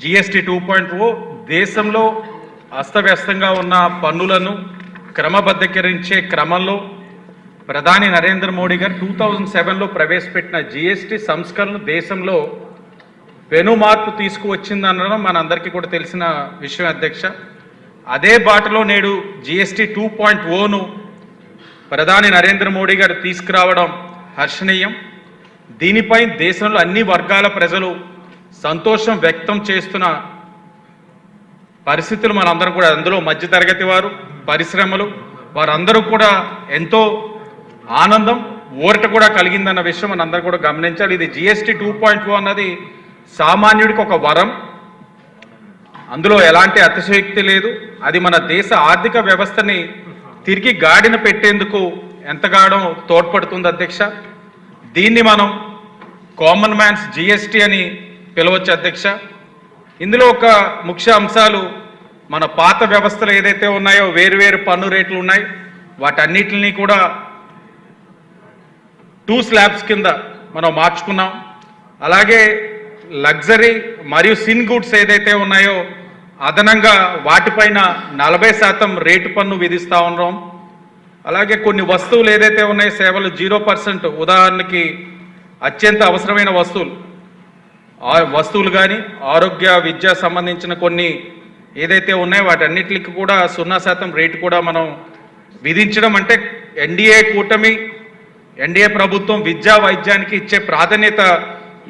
GST two point ఓ దేశంలో అస్తవ్యస్తంగా ఉన్న పన్నులను క్రమబద్ధీకరించే క్రమంలో ప్రధాని నరేంద్ర మోడీ గారు టూ థౌజండ్ సెవెన్లో ప్రవేశపెట్టిన జిఎస్టి సంస్కరణ దేశంలో పెను మార్పు తీసుకువచ్చిందనడం మనందరికీ కూడా తెలిసిన విషయం అధ్యక్ష. అదే బాటలో నేడు జిఎస్టి టూ పాయింట్ ఓను ప్రధాని నరేంద్ర మోడీ గారు తీసుకురావడం హర్షణీయం. దీనిపై దేశంలో అన్ని వర్గాల ప్రజలు సంతోషం వ్యక్తం చేస్తున్న పరిస్థితులు మనందరం కూడా అందులో మధ్యతరగతి వారు పరిశ్రమలు వారందరూ కూడా ఎంతో ఆనందం ఊరట కూడా కలిగిందన్న విషయం మనందరూ కూడా గమనించాలి. ఇది జిఎస్టీ టూ పాయింట్ అన్నది సామాన్యుడికి ఒక వరం. అందులో ఎలాంటి అతిశయోక్తి లేదు. అది మన దేశ ఆర్థిక వ్యవస్థని తిరిగి గాడిన పెట్టేందుకు ఎంతగానో తోడ్పడుతుంది అధ్యక్ష. దీన్ని మనం కామన్ మ్యాన్స్ జిఎస్టీ అని పిలవచ్చు అధ్యక్ష. ఇందులో ఒక ముఖ్య అంశాలు మన పాత వ్యవస్థలు ఏదైతే ఉన్నాయో వేరువేరు పన్ను రేట్లు ఉన్నాయి. వాటన్నిటిని కూడా టూ స్లాబ్స్ కింద మనం మార్చుకున్నాం. అలాగే లగ్జరీ మరియు సిన్ గుడ్స్ ఏదైతే ఉన్నాయో అదనంగా వాటిపైన నలభై శాతం రేటు పన్ను విధిస్తూ ఉన్నాం. అలాగే కొన్ని వస్తువులు ఏదైతే ఉన్నాయో సేవలు జీరో పర్సెంట్ ఉదాహరణకి అత్యంత అవసరమైన వస్తువులు వస్తువులు కానీ ఆరోగ్య విద్య సంబంధించిన కొన్ని ఏదైతే ఉన్నాయో వాటన్నిటికి కూడా సున్నా శాతం రేటు కూడా మనం విధించడం అంటే ఎన్డీఏ కూటమి ఎన్డీఏ ప్రభుత్వం విద్యా వైద్యానికి ఇచ్చే ప్రాధాన్యత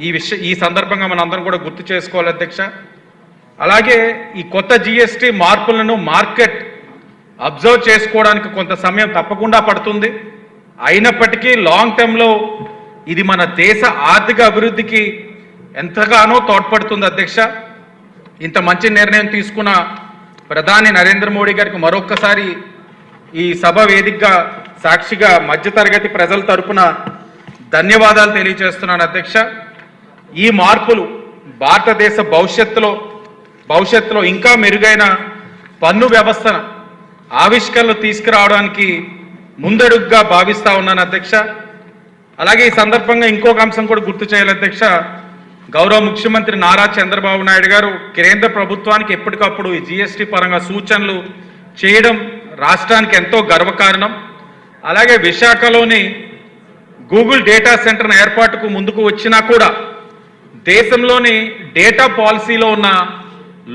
ఈ విషయ ఈ సందర్భంగా మనం అందరం కూడా గుర్తు చేసుకోవాలి అధ్యక్ష. అలాగే ఈ కొత్త జిఎస్టి మార్పులను మార్కెట్ అబ్జర్వ్ చేసుకోవడానికి కొంత సమయం తప్పకుండా పడుతుంది. అయినప్పటికీ లాంగ్ టర్మ్లో ఇది మన దేశ ఆర్థిక అభివృద్ధికి ఎంతగానో తోడ్పడుతుంది అధ్యక్ష. ఇంత మంచి నిర్ణయం తీసుకున్న ప్రధాని నరేంద్ర మోడీ గారికి మరొక్కసారి ఈ సభ వేదికగా సాక్షిగా మధ్యతరగతి ప్రజల తరపున ధన్యవాదాలు తెలియజేస్తున్నాను అధ్యక్ష. ఈ మార్పులు భారతదేశ భవిష్యత్తులో భవిష్యత్తులో ఇంకా మెరుగైన పన్ను వ్యవస్థను ఆవిష్కరణలు తీసుకురావడానికి ముందడుగ్గా భావిస్తా ఉన్నాను అధ్యక్ష. అలాగే ఈ సందర్భంగా ఇంకొక అంశం కూడా గుర్తు చేయాలి అధ్యక్ష. గౌరవ ముఖ్యమంత్రి నారా చంద్రబాబు నాయుడు గారు కేంద్ర ప్రభుత్వానికి ఎప్పటికప్పుడు ఈ జిఎస్టీ పరంగా సూచనలు చేయడం రాష్ట్రానికి ఎంతో గర్వకారణం. అలాగే విశాఖలోని గూగుల్ డేటా సెంటర్ను ఏర్పాటుకు ముందుకు వచ్చినా కూడా దేశంలోని డేటా పాలసీలో ఉన్న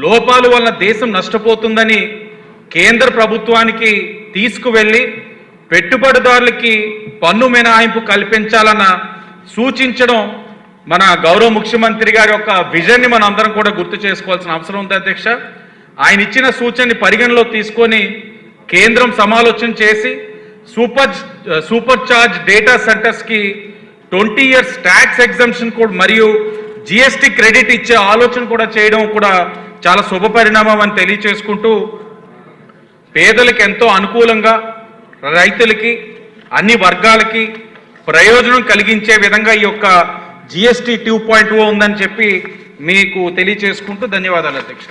లోపాలు వలన దేశం నష్టపోతుందని కేంద్ర ప్రభుత్వానికి తీసుకువెళ్ళి పెట్టుబడిదారులకి పన్ను మినహాయింపు కల్పించాలన్న సూచించడం మన గౌరవ ముఖ్యమంత్రి గారి యొక్క విజన్ని మనం అందరం కూడా గుర్తు చేసుకోవాల్సిన అవసరం ఉంది అధ్యక్ష. ఆయన ఇచ్చిన సూచనని పరిగణలో తీసుకొని కేంద్రం సమాలోచన చేసి సూపర్ సూపర్ చార్జ్ డేటా సెంటర్స్కి ట్వంటీ ఇయర్స్ ట్యాక్స్ ఎగ్జామ్షన్ కూడా మరియు జిఎస్టీ క్రెడిట్ ఇచ్చే ఆలోచన కూడా చేయడం కూడా చాలా శుభ పరిణామం అని తెలియచేసుకుంటూ పేదలకు ఎంతో అనుకూలంగా రైతులకి అన్ని వర్గాలకి ప్రయోజనం కలిగించే విధంగా ఈ యొక్క జిఎస్టీ టూ పాయింట్ ఓ ఉందని చెప్పి మీకు తెలియచేసుకుంటూ ధన్యవాదాలు అధ్యక్ష.